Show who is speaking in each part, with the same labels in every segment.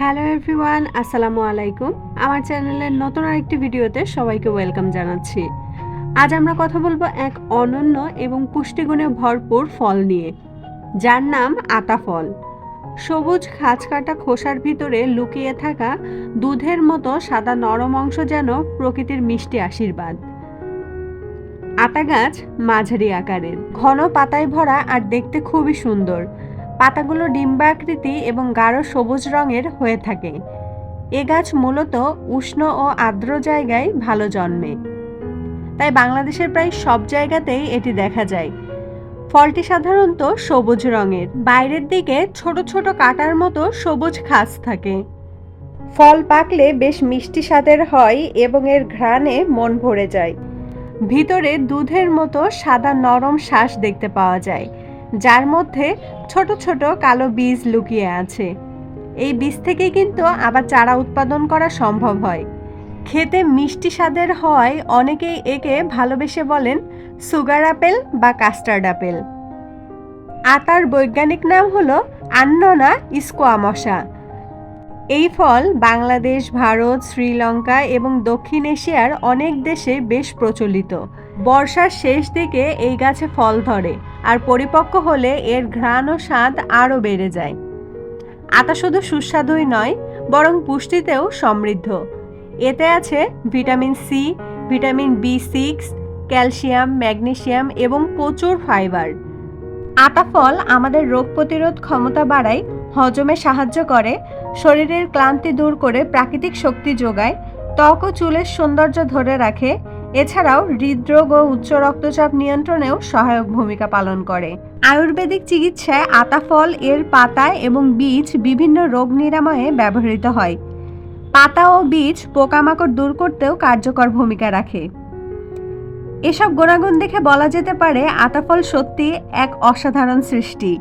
Speaker 1: Hello everyone, আসসালামু আলাইকুম। আমার চ্যানেলের নতুন আরেকটি ভিডিওতে সবাইকে ওয়েলকাম জানাচ্ছি। আজ আমরা কথা বলব এক অনন্য এবং পুষ্টিগুণে ভরপুর ফল নিয়ে। যার নাম আতা ফল। সবুজ খাঁজ কাটা খোসার ভিতরে লুকিয়ে থাকা দুধের মতো সাদা নরম অংশ যেন প্রকৃতির মিষ্টি আশীর্বাদ। আতা গাছ মাঝারি আকারের, ঘন পাতায় ভরা আর দেখতে খুবই সুন্দর। পাতাগুলো ডিম্বাকৃতি এবং গাঢ় সবুজ রঙের হয়ে থাকে। এ গাছ মূলত উষ্ণ ও আর্দ্র জায়গায় ভালো জন্মে। তাই বাংলাদেশের প্রায় সব জায়গাতেই এটি দেখা যায়। ফলটি সাধারণত সবুজ রঙের। বাইরের দিকে ছোট ছোট কাটার মতো সবুজ খাস থাকে। ফল পাকলে বেশ মিষ্টি স্বাদের হয় এবং এর ঘ্রাণে মন ভরে যায়। ভিতরে দুধের মতো সাদা নরম শ্বাস দেখতে পাওয়া যায়। যার মধ্যে ছোট ছোট কালো বীজ লুকিয়ে আছে। এই বীজ থেকে কিন্তু আবার চারা উৎপাদন করা সম্ভব হয়। খেতে মিষ্টি স্বাদের হয় অনেকেই একে ভালোবেসে বলেন সুগার আপেল বা কাস্টার্ড আপেল। আতার বৈজ্ঞানিক নাম হলো আন্ননা ইস্কোয়ামশা এই ফল বাংলাদেশ, ভারত, শ্রীলঙ্কা এবং দক্ষিণ এশিয়ার অনেক দেশে বেশ প্রচলিত। বর্ষার শেষ দিকে এই গাছে ফল ধরে। আর পরিপক্ক হলে এর ঘ্রাণ ও স্বাদ আরও বেড়ে যায়। আতা শুধু সুস্বাদুই নয়, বরং পুষ্টিতেও সমৃদ্ধ। এতে আছে vitamin C, vitamin B six, calcium magnesium এবং প্রচুর ফাইবার। আতা ফল আমাদের রোগ প্রতিরোধ ক্ষমতা বাড়ায়, হজমে সাহায্য করে, শরীরের ক্লান্তি দূর করে প্রাকৃতিক শক্তি যোগায়, ত্বক ও চুলের সৌন্দর্য ধরে রাখে এছাড়াও হৃদরোগ ও উচ্চ রক্তচাপ নিয়ন্ত্রণেও সহায়ক ভূমিকা পালন করে। আয়ুর্বেদিক চিকিৎসায় আতা ফল এর পাতা এবং বীজ বিভিন্ন রোগ নিরাময়ে ব্যবহৃত হয়। পাতা ও বীজ পোকামাকড় দূর করতেও কার্যকর ভূমিকা রাখে। এসব গুণাগুণ দেখে বলা যেতে পারে আতাফল সত্যি এক অসাধারণ সৃষ্টি।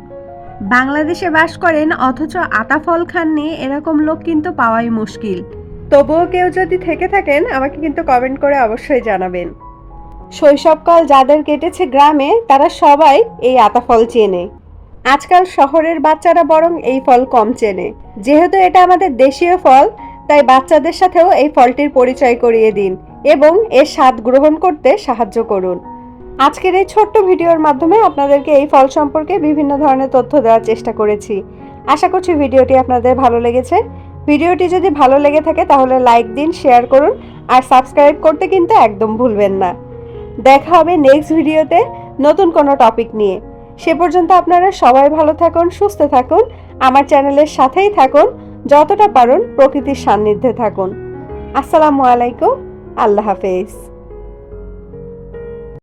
Speaker 1: বাংলাদেশে বাস করেন অথচ আতাফল খাননি এরকম লোক কিন্তু পাওয়াই মুশকিল। তবুও কেউ যদি থেকে থাকেন, আমাকে কিন্তু কমেন্ট করে অবশ্যই জানাবেন। শৈশবকাল যাদের কেটেছে গ্রামে, তারা সবাই এই আতা ফল চেনে। আজকাল শহরের বাচ্চারা বরং এই ফল কম চেনে। যেহেতু এটা আমাদের দেশীয় ফল, তাই বাচ্চাদের সাথেও এই ফলটির পরিচয় করিয়ে দিন এবং এর স্বাদ গ্রহণ করতে সাহায্য করুন। আজকের এই ছোট্ট ভিডিওর মাধ্যমে আপনাদেরকে এই ফল সম্পর্কে বিভিন্ন ধরনের তথ্য দেওয়ার চেষ্টা করেছি। আশা করছি ভিডিওটি আপনাদের ভালো লেগেছে। ভিডিওটি যদি ভালো লেগে থাকে তাহলে লাইক দিন, শেয়ার করুন আর সাবস্ক্রাইব করতে কিন্তু একদম ভুলবেন না। দেখা হবে নেক্সট ভিডিওতে নতুন কোনো টপিক নিয়ে। সে পর্যন্ত আপনারা সবাই ভালো থাকুন, সুস্থ থাকুন, আমার চ্যানেলের সাথেই থাকুন, যতটা পারুন প্রকৃতির সান্নিধ্যে থাকুন। আসসালামু আলাইকুম, আল্লাহ হাফেজ।